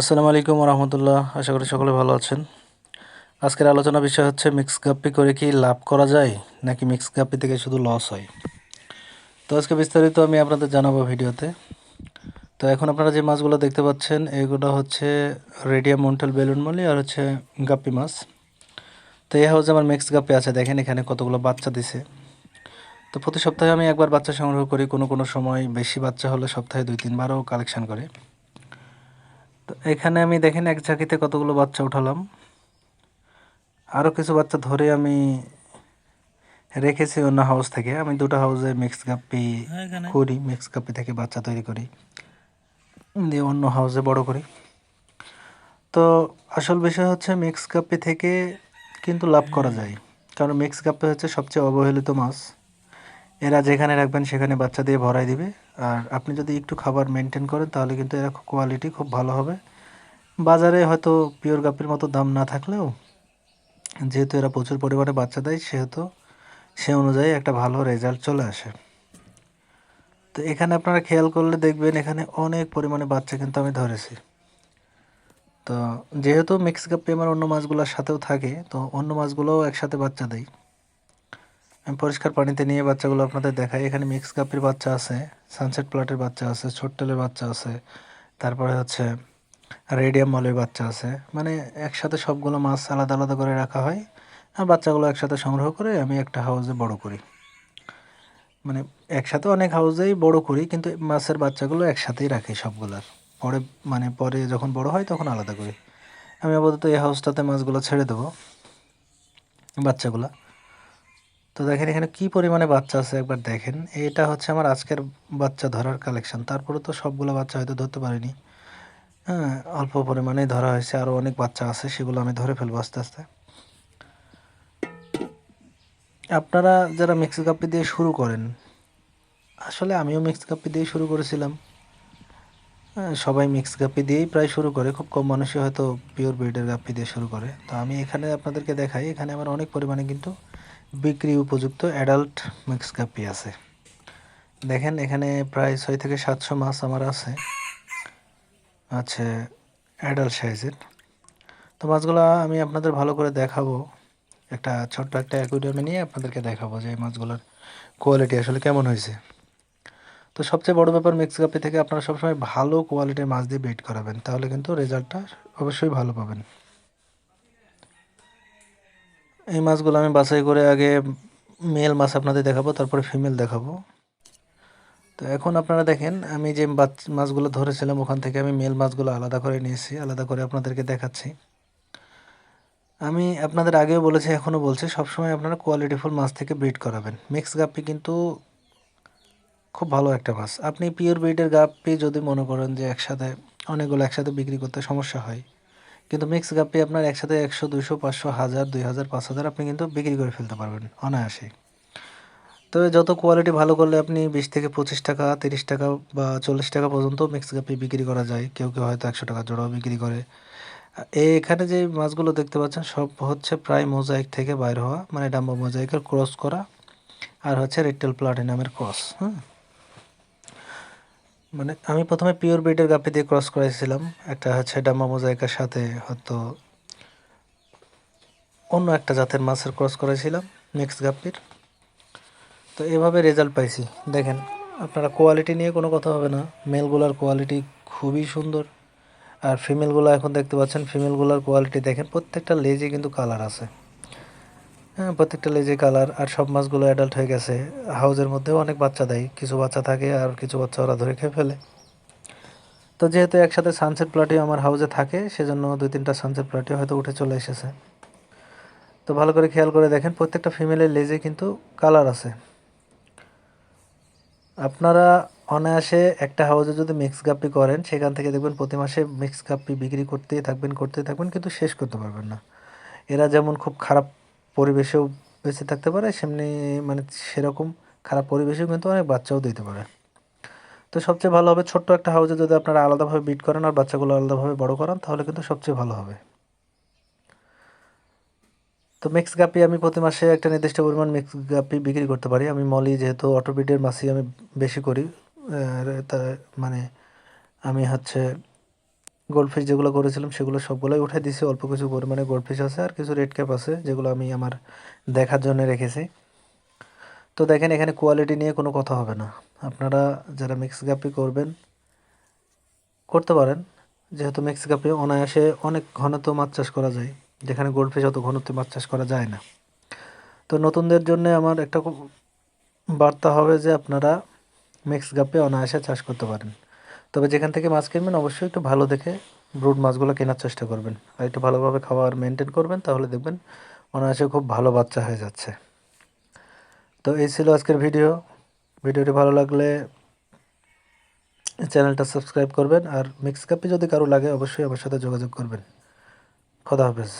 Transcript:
আসসালামু আলাইকুম রহমতুল্লাহ আশা করি সকলে ভালো আছেন। আজকের আলোচনা বিষয় হচ্ছে, মিক্স গাপ্পি করে কি লাভ করা যায়, নাকি মিক্স গাপ্পি থেকে শুধু লস হয়? তো আজকে বিস্তারিত আমি আপনাদের জানাব ভিডিওতে। তো এখন আপনারা যে মাছগুলো দেখতে পাচ্ছেন, এগুলো হচ্ছে রেডিয়াম মন্টেল বেলুন মলি আর হচ্ছে গাপ্পি মাছ। তো এই হাউসে আমার মিক্স গাপ্পি আছে, দেখেন এখানে কতগুলো বাচ্চা দিছে। তো প্রতি সপ্তাহে আমি একবার বাচ্চা সংগ্রহ করি, কোনো কোনো সময় বেশি বাচ্চা হলে সপ্তাহে দুই তিনবারও কালেকশন করে। তো এখানে আমি দেখেন এক ঝাঁকিতে কতগুলো বাচ্চা উঠালাম। আরও কিছু বাচ্চা ধরে আমি রেখেছি অন্য হাউস থেকে। আমি দুটো হাউসে মিক্স গাপ্পি করি মিক্স গাপ্পি থেকে বাচ্চা তৈরি করি। দিয়ে অন্য হাউসে বড় করি। তো আসল বিষয় হচ্ছে মিক্স গাপ্পি থেকে কিন্তু লাভ করা যায়। কারণ মিক্স গাপ্পি হচ্ছে সবচেয়ে অবহেলিত মাছ। এরা যেখানে রাখবেন সেখানে বাচ্চা দিয়ে ভরাই দিবে। আর আপনি যদি একটু খাবার মেনটেন করেন, তাহলে কিন্তু এরা কোয়ালিটি খুব ভালো হবে। বাজারে হয়তো পিওর গাপির মতো দাম না থাকলেও, যেহেতু এরা প্রচুর পরিমাণে বাচ্চা দেয়, সেহেতু সে অনুযায়ী একটা ভালো রেজাল্ট চলে আসে। তো এখানে আপনারা খেয়াল করলে দেখবেন এখানে অনেক পরিমাণে বাচ্চা কিন্তু আমি ধরেছি। তো যেহেতু মিক্স গাপ্পি আমার অন্য মাছগুলোর সাথেও থাকে, তো অন্য মাছগুলোও একসাথে বাচ্চা দেয়। আমি পরিষ্কার পানিতে নিয়ে বাচ্চাগুলো আপনাদের দেখাই। এখানে মিক্স কাপের বাচ্চা আছে সানসেট প্লাটের বাচ্চা আছে ছোট্টলের বাচ্চা আছে, তারপরে হচ্ছে রেডিয়াম মলের বাচ্চা আছে। মানে একসাথে সবগুলো মাছ আলাদা আলাদা করে রাখা হয়, আর বাচ্চাগুলো একসাথে সংগ্রহ করে আমি একটা হাউসে বড় করি। মানে একসাথে অনেক হাউসেই বড় করি, কিন্তু মাছের বাচ্চাগুলো একসাথেই রাখি সবগুলার। পরে মানে পরে যখন বড় হয় তখন আলাদা করি। আমি আপাতত এই হাউসটাতে মাছগুলো ছেড়ে দেবো, বাচ্চাগুলা। তো দেখেন এখানে কি পরিমাণে বাচ্চা আছে একবার দেখেন। এটা হচ্ছে আমার আজকের বাচ্চা ধরার কালেকশন তারপরে তো সবগুলো বাচ্চা হয়তো ধরতে পারিনি। হ্যাঁ অল্প পরিমাণেই ধরা হয়েছে। আরও অনেক বাচ্চা আছে সেগুলো আমি ধরে ফেলব আস্তে আস্তে। আপনারা যারা মিক্স কাপি দিয়ে শুরু করেন আসলে আমিও মিক্স কাপি দিয়ে শুরু করেছিলাম। হ্যাঁ, সবাই মিক্স গাপ্পি দিয়েই প্রায় শুরু করে। খুব কম মানুষই হয়তো পিওর ব্রিডের গাপ্পি দিয়ে শুরু করে। তো আমি এখানে আপনাদেরকে দেখাই। এখানে আমার অনেক পরিমাণে কিন্তু বিক্রি উপযুক্ত অ্যাডাল্ট মিক্স গাপ্পি আছে। দেখেন, এখানে প্রায় ছয় থেকে সাতশো মাছ আমার আছে। আছে অ্যাডাল্ট সাইজের। তো মাছগুলো আমি আপনাদের ভালো করে দেখাবো। একটা ছোট্ট একটা অ্যাকুইডিয়ামে নিয়ে আপনাদেরকে দেখাবো যে এই মাছগুলোর কোয়ালিটি আসলে কেমন হয়েছে। তো সবচেয়ে বড় ব্যাপার মিক্স গাপি থেকে আপনারা সবসময় ভালো কোয়ালিটির মাছ দিয়ে বেট করাবেন। তাহলে কিন্তু রেজাল্টটা অবশ্যই ভালো পাবেন। এই মাছগুলো আমি বাছাই করে আগে মেল মাছ আপনাদের দেখাবো, তারপরে ফিমেল দেখাবো। তো এখন আপনারা দেখেন, আমি যে মাছগুলো ধরেছিলাম, ওখান থেকে আমি মেল মাছগুলো আলাদা করে নিয়েছি, আলাদা করে আপনাদেরকে দেখাচ্ছি। আমি আপনাদের আগেও বলেছি, এখনও বলছি, সবসময় আপনারা কোয়ালিটিফুল মাছ থেকে ব্রিড করাবেন। মিক্স গাপ্পি কিন্তু খুব ভালো একটা মাছ। আপনি পিওর ব্রিডের গাপ্পি যদি মনে করেন যে একসাথে, অনেকগুলো একসাথে বিক্রি করতে সমস্যা হয় কিন্তু মিক্স গাপ্পি আপনার একসাথে একশো দুশো পাঁচশো, হাজার, দুই হাজার, পাঁচ হাজার আপনি কিন্তু বিক্রি করে ফেলতে পারবেন অনায়াসে তবে যত কোয়ালিটি ভালো করলে আপনি বিশ থেকে পঁচিশ টাকা, তিরিশ টাকা বা চল্লিশ টাকা পর্যন্ত মিক্স গাপ্পি বিক্রি করা যায়। কেউ কেউ হয়তো একশো টাকা জোড়াও বিক্রি করে। এখানে যে মাছগুলো দেখতে পাচ্ছেন, সব হচ্ছে প্রায় মোজাইক থেকে বাইর হওয়া মানে ডাম্বা মোজাইকের ক্রস করা, আর হচ্ছে রেটেল প্লাটিনামের ক্রস হ্যাঁ মানে আমি প্রথমে পিওর ব্রিডের গাপি দিয়ে ক্রস করাইছিলাম। একটা হচ্ছে ডাম্বা মোজাইকের সাথে হয়তো অন্য একটা জাতের মাছের ক্রস করেছিলাম মিক্স গাপ্পির তো এভাবে রেজাল্ট পাইছি। দেখেন, আপনারা কোয়ালিটি নিয়ে কোনো কথা হবে না। মেলগুলার কোয়ালিটি খুবই সুন্দর। আর ফিমেলগুলো এখন দেখতে পাচ্ছেন ফিমেলগুলার কোয়ালিটি দেখেন, প্রত্যেকটা লেজে কিন্তু কালার আছে। হ্যাঁ প্রত্যেকটা লেজে কালার আর সব মাছগুলো অ্যাডাল্ট হয়ে গেছে। হাউজের মধ্যেও অনেক বাচ্চা দেয়। কিছু বাচ্চা থাকে আর কিছু বাচ্চা ওরা ধরে খেয়ে ফেলে। তো যেহেতু একসাথে সানসেট প্লাটিও আমার হাউজে থাকে, সেজন্য দুই তিনটা সানসেট প্লাটিও হয়তো উঠে চলে এসেছে। তো ভালো করে খেয়াল করে দেখেন, প্রত্যেকটা ফিমেলের লেজে কিন্তু কালার আছে। আপনারা অনায়াসে একটা হাউজে যদি মিক্স গাপ্পি করেন, সেখান থেকে দেখবেন প্রতি মাসে মিক্স গাপ্পি বিক্রি করতেই থাকবেন করতেই থাকবেন, কিন্তু শেষ করতে পারবেন না। এরা যেমন খুব খারাপ পরিবেশেও বেঁচে থাকতে পারে, সেমনি মানে সেরকম খারাপ পরিবেশেও কিন্তু অনেক বাচ্চাও দিতে পারে। তো সবচেয়ে ভালো হবে ছোট্ট একটা হাউজে যদি আপনারা আলাদাভাবে বিট করেন আর বাচ্চাগুলো আলাদাভাবে বড় করান, তাহলে কিন্তু সবচেয়ে ভালো হবে। তো মিক্স গাপি আমি প্রতি মাসে একটা নির্দিষ্ট পরিমাণ মিক্স গাপি বিক্রি করতে পারি। আমি মলি যেহেতু অটোবিডের মাসি, আমি বেশি করি মানে আমি হচ্ছে গোল্ডফিশ যেগুলো করেছিলাম, সেগুলো সবগুলোই উঠে দিয়েছি অল্প কিছু পরিমাণে গোল্ডফিশ আছে আর কিছু রেড ক্যাপ আছে, যেগুলো আমি আমার দেখার জন্য রেখেছি। তো দেখেন, এখানে কোয়ালিটি নিয়ে কোনো কথা হবে না। আপনারা যারা মিক্স গাপি করবেন, করতে পারেন। যেহেতু মিক্স গাপি অনায়াসে অনেক ঘনত্ব মাছ চাষ করা যায়, যেখানে গোল্ডফিশ অত ঘনত্বে মাছ চাষ করা যায় না। তো নতুনদের জন্য আমার একটা বার্তা হবে যে আপনারা মিক্স গাপে অনায়াসে চাষ করতে পারেন। তবে যেখান থেকে মাছ কিনবেন, অবশ্যই একটু ভালো দেখে ব্রুড মাছগুলো কেনার চেষ্টা করবেন। আর একটু ভালোভাবে খাবার মেনটেন করবেন, তাহলে দেখবেন অনায়াসে খুব ভালো বাচ্চা হয়ে যাচ্ছে। তো এই ছিল আজকের ভিডিও। ভিডিওটি ভালো লাগলে চ্যানেলটা সাবস্ক্রাইব করবেন, আর মিক্স কাপে যদি কারও লাগে, অবশ্যই আমার সাথে যোগাযোগ করবেন। খোদা হাফেজ।